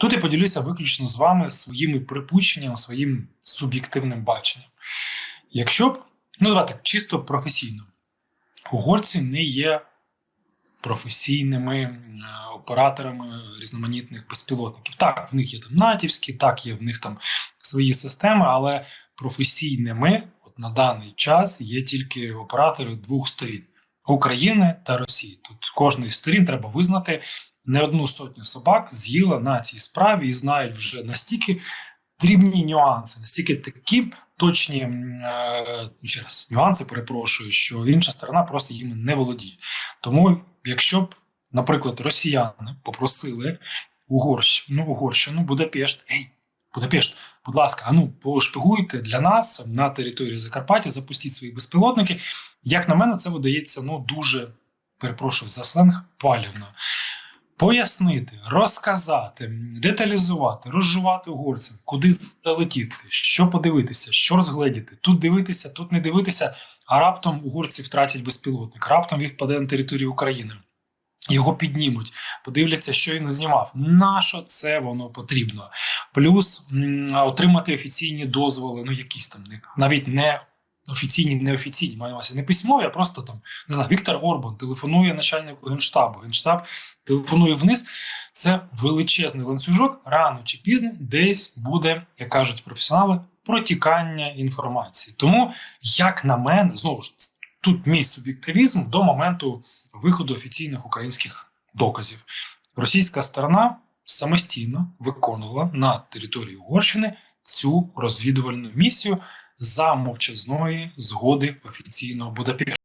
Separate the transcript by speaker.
Speaker 1: Тут я поділюся виключно з вами своїми припущеннями, своїм суб'єктивним баченням. Якщо б, ну давайте чисто професійно, угорці не є професійними е, операторами різноманітних безпілотників. Так, в них є там натівські, так, є в них там свої системи, але професійними от на даний час є тільки оператори двох сторін України та Росії. Тут кожної з сторін треба визнати не одну сотню собак з'їла на цій справі і знають вже настільки дрібні нюанси, настільки такі точні е, ще раз нюанси, перепрошую, що інша сторона просто їми не володіє. Тому, якщо б, наприклад, росіяни попросили Угорщину, Угорщину, Будапешт, ей, Будапешт, будь ласка, ану, пошпигуйте для нас на території Закарпаття, запустіть свої безпілотники. Як на мене, це видається ну дуже перепрошую за сленг палівно. Пояснити, розказати, деталізувати, розжувати угорцям, куди залетіти, що подивитися, що розгледіти, тут дивитися, тут не дивитися, а раптом угорці втратять безпілотник, раптом він впаде на територію України. Його піднімуть, подивляться, що він знімав. Нащо це воно потрібно? Плюс отримати офіційні дозволи, ну якісь там навіть не офіційні, неофіційні, маю на увазі, не письмові, а просто там не знаю, Віктор Орбан телефонує начальнику генштабу. Генштаб телефонує вниз. Це величезний ланцюжок. Рано чи пізно десь буде, як кажуть професіонали, протікання інформації. Тому, як на мене, знову ж тут мій суб'єктивізм до моменту виходу офіційних українських доказів. Російська сторона самостійно виконувала на території Угорщини цю розвідувальну місію за мовчазної згоди офіційного Будапешта.